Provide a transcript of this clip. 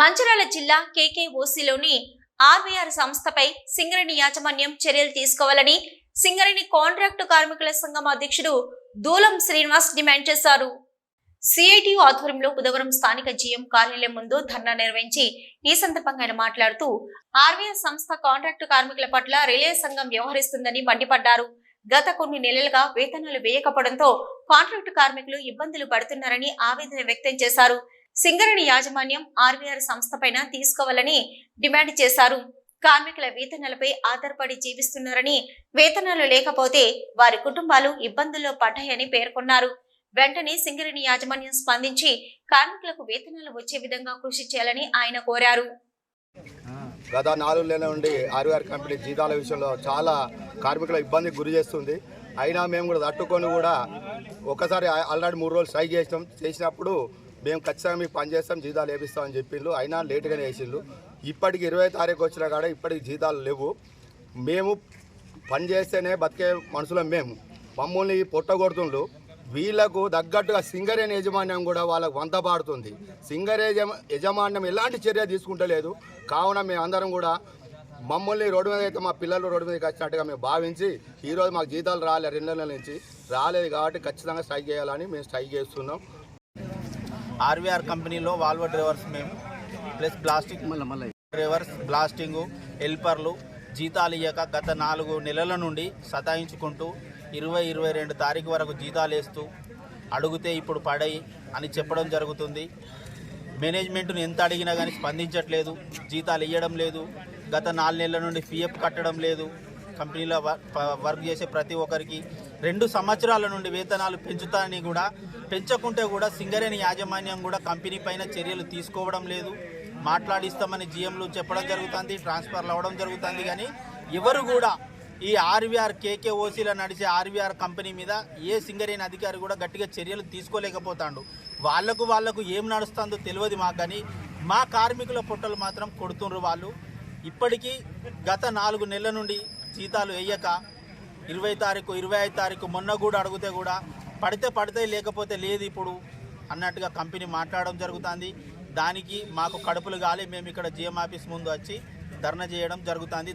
మంచిర్యాల జిల్లా కేకేఓసిలోని ఆర్వీఆర్ సంస్థపై సింగరేణి యాజమాన్యం చర్యలు తీసుకోవాలని సింగరేణి కాంట్రాక్టు కార్మికుల సంఘం అధ్యక్షుడు దూలం శ్రీనివాస్ డిమాండ్ చేశారు. సిఐటియు ఆధ్వర్యంలో బుధవారం స్థానిక జీఎం కార్యాలయం ముందు ధర్నా నిర్వహించి ఈ సందర్భంగా ఆయన మాట్లాడుతూ ఆర్వీఆర్ సంస్థ కాంట్రాక్టు కార్మికుల పట్ల రిలే సంఘం వ్యవహరిస్తుందని మండిపడ్డారు. గత కొన్ని నెలలుగా వేతనాలు వేయకపోవడంతో కాంట్రాక్టు కార్మికులు ఇబ్బందులు పడుతున్నారని ఆవేదన వ్యక్తం చేశారు. సింగరేణి యాజమాన్యం ఆర్వీఆర్ సంస్థపైన తీసుకోవాలని డిమాండ్ చేశారు. కార్మికుల వేతనాలపై ఆధారపడి జీవిస్తున్నారని వేతనాలు లేకపోతే వారి కుటుంబాలు ఇబ్బందుల్లో పడ్డాయని పేర్కొన్నారు. వెంటనే సింగరేణి యాజమాన్యం స్పందించి కార్మికులకు వేతనాలు వచ్చే విధంగా కృషి చేయాలని ఆయన కోరారు. గత నాలుగు నెలల నుండి ఆర్వీఆర్ కంపెనీ జీతాల విషయంలో చాలా కార్మికుల ఇబ్బందికి గురి చేస్తుంది. అయినా మేము కూడా తట్టుకొని కూడా ఒకసారి ఆల్రెడీ మూడు రోజులు స్ట్రైక్ చేసినాం. చేసినప్పుడు మేము ఖచ్చితంగా మీకు పని చేస్తాం జీతాలు వేపిస్తామని చెప్పిండ్రు. అయినా లేటుగానే వేసిండ్రు ఇప్పటికి ఇరవై తారీఖు వచ్చినా కాడ ఇప్పటికి జీతాలు లేవు. మేము పని చేస్తేనే బతికే మనుషులం మేము. మమ్మల్ని పొట్టగొడుతుండ్రు. వీళ్ళకు తగ్గట్టుగా సింగరేణి యజమాన్యం కూడా వాళ్ళకు వంత పాడుతుంది. సింగరే యజమాన్యం ఎలాంటి చర్య తీసుకుంటలేదు. కావున మేమందరం కూడా మమ్మల్ని రోడ్డు మీద అయితే మా పిల్లలు రోడ్డు మీదకి వచ్చినట్టుగా మేము భావించి ఈరోజు మాకు జీతాలు రాలేదు రెండు నెలల నుంచి. రాలేదు కాబట్టి ఖచ్చితంగా స్ట్రైక్ చేయాలని మేము స్ట్రైక్ చేస్తున్నాం. ఆర్వీఆర్ కంపెనీలో వాల్వో డ్రైవర్స్ మేము ప్లస్ ప్లాస్టిక్ డ్రైవర్స్ బ్లాస్టింగు హెల్పర్లు జీతాలు ఇయ్యక గత నాలుగు నెలల నుండి సతాయించుకుంటూ ఇరవై ఇరవై రెండు తారీఖు వరకు జీతాలు వేస్తూ అడిగితే ఇప్పుడు పడయి అని చెప్పడం జరుగుతుంది. మేనేజ్మెంట్ను ఎంత అడిగినా కానీ స్పందించట్లేదు జీతాలు ఇవ్వడం లేదు గత నాలుగు నెలల నుండి పిఎఫ్ కట్టడం లేదు. కంపెనీలో వర్క్ చేసే ప్రతి ఒక్కరికి రెండు సంవత్సరాల నుండి వేతనాలు పెంచుతానని కూడా పెంచకుంటే కూడా సింగరేణి యాజమాన్యం కూడా కంపెనీ పైన చర్యలు తీసుకోవడం లేదు. మాట్లాడిస్తామని జిఎంలు చెప్పడం జరుగుతుంది ట్రాన్స్ఫర్లు అవ్వడం జరుగుతుంది కానీ ఎవరు కూడా ఈ ఆర్వీఆర్ కేకేఓసీలో నడిచే ఆర్వీఆర్ కంపెనీ మీద ఏ సింగరేణి అధికారి కూడా గట్టిగా చర్యలు తీసుకోలేకపోతాడు. వాళ్ళకు వాళ్ళకు ఏం నడుస్తుందో తెలియదు మాకు కానీ మా కార్మికుల పొట్టలు మాత్రం కొడుతుండ్రు వాళ్ళు. ఇప్పటికీ గత నాలుగు నెలల నుండి జీతాలు వేయక ఇరవై తారీఖు ఇరవై ఐదు తారీఖు మొన్న కూడా అడిగితే కూడా పడితే పడితే లేకపోతే లేదు ఇప్పుడు అన్నట్టుగా కంపెనీ మాట్లాడడం జరుగుతుంది. దానికి మాకు కడుపులు గాలి మేము ఇక్కడ జిఎం ఆఫీస్ ముందు వచ్చి ధర్నా చేయడం జరుగుతుంది.